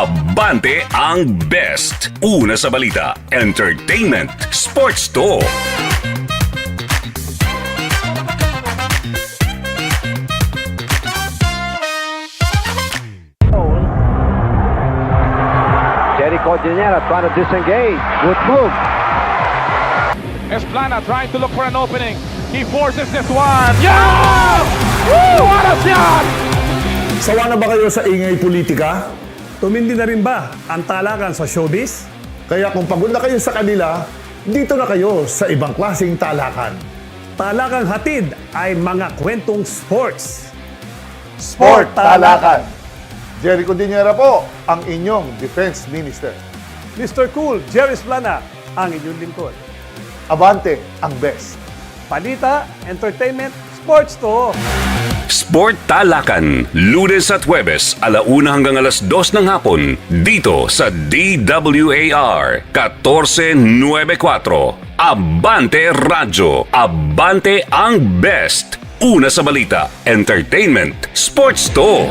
Abante ang best. Una sa balita, entertainment, sports to. Jerry Cordillera trying to disengage with Klug. Esplana trying to look for an opening. He forces this one. Yeah! Woo! What a shot! Sawa na ba kayo sa ingay politika? Tumindi na rin ba ang talakan sa showbiz? Kaya kung pagod na kayo sa kanila, dito na kayo sa ibang klaseng talakan. Talakang hatid ay mga kwentong sports. Sport Talakan! Jerry Cordillera po, ang inyong Defense Minister. Mr. Cool, Jerry Splana, ang inyong lingkod. Abante ang best. Palita, entertainment, sports to. Sport Talakan, Lunes at Huwebes, alauna hanggang alas dos ng hapon, dito sa DWAR 1494. Abante Radyo, Abante ang best. Una sa balita, entertainment, sports to.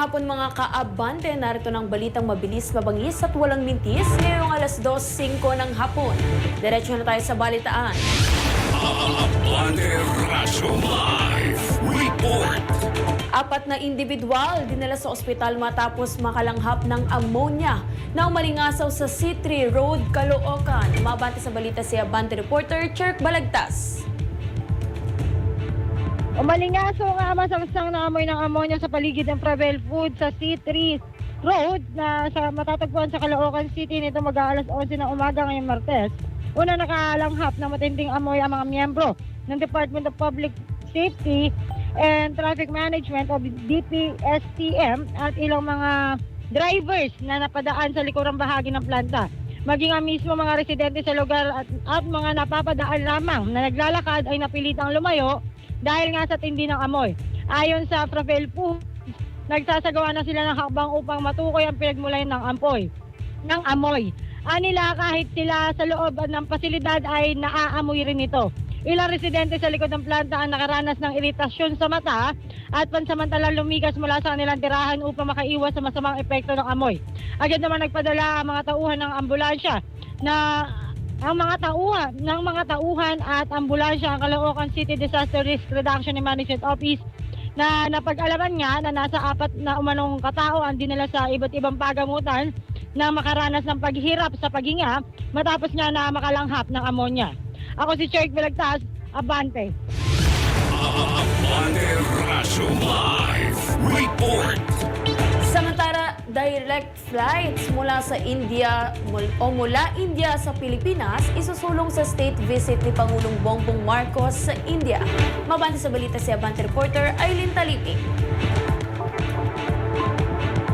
Magandang hapon mga kaabante. Narito ng balitang mabilis, mabangis at walang mintis ngayong alas 2.05 ng hapon. Diretso na tayo sa balitaan. Abante Radyo Live Report. Apat na individual dinala sa ospital matapos makalanghap ng ammonia na umalingasaw sa C3 Road, Caloocan. Mabante sa balita si Abante reporter Cherk Balagtas. Umalingaso nga masamsang na amoy ng ammonia sa paligid ng Pravel Food sa C3 Road na sa matatagpuan sa Caloocan City nito mag-aalas 11 ng umaga ngayong Martes. Una nakalanghap ng matinding amoy ang mga miyembro ng Department of Public Safety and Traffic Management o DPSTM at ilang mga drivers na napadaan sa likurang bahagi ng planta. Maging ang mismo mga residente sa lugar at, at mga napapadaan lamang na naglalakad ay napilitang lumayo dahil nga sa tindi ng amoy. Ayon sa Pravel Foods, nagsasagawa na sila ng hakbang upang matukoy ang pinagmulay ng ampoy, ng amoy. Anila kahit sila sa loob ng pasilidad ay naaamoy rin ito. Ilang residente sa likod ng planta ang nakaranas ng iritasyon sa mata at pansamantalang lumigas mula sa kanilang tirahan upang makaiwas sa masamang epekto ng amoy. Agad naman nagpadala ang mga tauhan ng ambulansya na ang mga tauhan ng mga tauhan at ambulansya ang Caloocan City Disaster Risk Reduction and Management Office na napag-alaman nga na nasa apat na umanong katao ang dinala sa iba't ibang pagamutan na makaranas ng paghirap sa paghinga matapos nga na makalanghap ng amonya. Ako si Cherk Bilagtas, Abante. Abante Radyo Live Report. Direct flights mula sa India o mula India sa Pilipinas isusulong sa state visit ni Pangulong Bongbong Marcos sa India. Mabante sa balita si Abante reporter Aileen Taliping.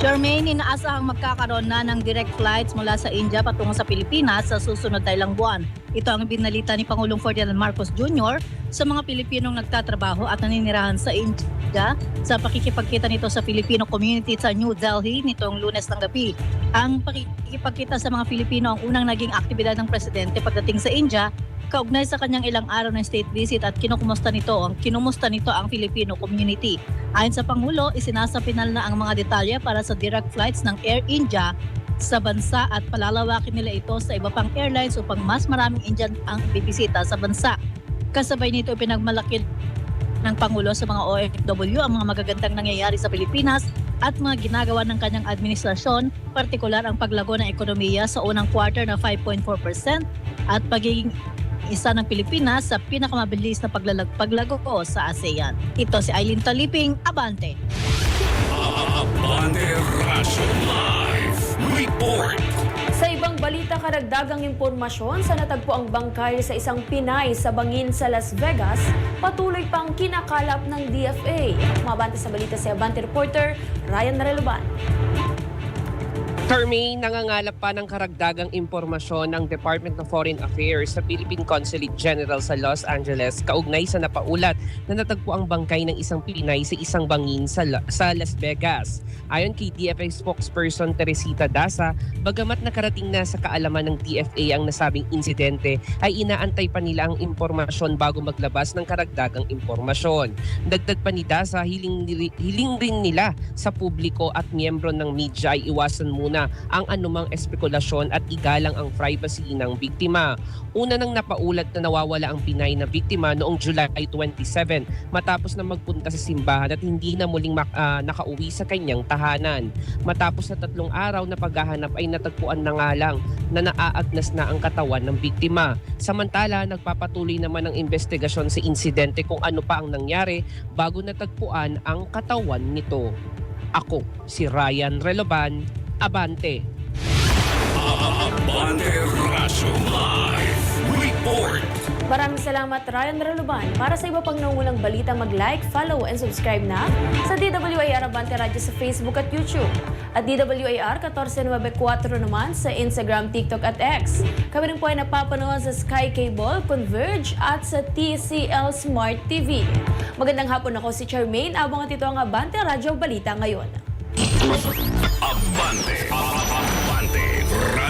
Charmaine, inaasahang magkakaroon na ng direct flights mula sa India patungo sa Pilipinas sa susunod na ilang buwan. Ito ang binalita ni Pangulong Ferdinand Marcos Jr. sa mga Pilipinong nagtatrabaho at naninirahan sa India sa pakikipagkita nito sa Filipino community sa New Delhi nitong lunes ng gabi. Ang pakikipagkita sa mga Pilipino ang unang naging aktibidad ng Presidente pagdating sa India kaugnay sa kanyang ilang araw ng state visit at kinukumusta nito ang kinumusta nito ang Filipino community. Ayon sa Pangulo, isinasapinal na ang mga detalye para sa direct flights ng Air India sa bansa at palalawakin nila ito sa iba pang airlines upang mas maraming Indian ang bibisita sa bansa. Kasabay nito pinagmalaki ng Pangulo sa mga OFW ang mga magagandang nangyayari sa Pilipinas at mga ginagawa ng kanyang administrasyon, partikular ang paglago ng ekonomiya sa unang quarter na 5.4% at pagiging isa ng Pilipinas sa pinakamabilis na paglalag paglago sa ASEAN. Ito si Eileen Taliping, Abante. Abante Razo Live Report. Sa ibang balita, karagdagang impormasyon sa natagpo ang bangkay sa isang Pinay sa bangin sa Las Vegas, patuloy pang kinakalap ng DFA. Mabante sa balita si Abante reporter Ryan Nareluban. Termaine, nangangalap pa ng karagdagang impormasyon ng Department of Foreign Affairs sa Philippine Consulate General sa Los Angeles kaugnay sa napaulat na natagpo ang bangkay ng isang Pinay sa isang bangin sa, La- sa Las Vegas. Ayon kay DFA spokesperson Teresita Daza, bagamat nakarating na sa kaalaman ng DFA ang nasabing insidente, ay inaantay pa nila ang impormasyon bago maglabas ng karagdagang impormasyon. Dagdag pa ni Daza, hiling, hiling rin nila sa publiko at miyembro ng media ay iwasan muna ang anumang espekulasyon at igalang ang privacy ng biktima. Una nang napaulat na nawawala ang Pinay na biktima noong July 27 matapos na magpunta sa simbahan at hindi na muling ah, nakauwi sa kanyang tahanan. Matapos na tatlong araw na paghahanap ay natagpuan na nga lang na naaagnas na ang katawan ng biktima. Samantala, nagpapatuloy naman ang investigasyon sa insidente kung ano pa ang nangyari bago natagpuan ang katawan nito. Ako, si Ryan Reloban, Abante. Abante Razo Live Report. Maraming salamat Ryan Nareluban. Para sa iba pang nangungulang balita, mag-like, follow, and subscribe na sa DWAR Abante Radio sa Facebook at YouTube. At DWAR 1494 naman sa Instagram, TikTok at X. Kami rin po ay napapanood sa Sky Cable, Converge at sa TCL Smart TV. Magandang hapon ako si Charmaine. Abangan ito ang Abante Radio Balita ngayon. Abante.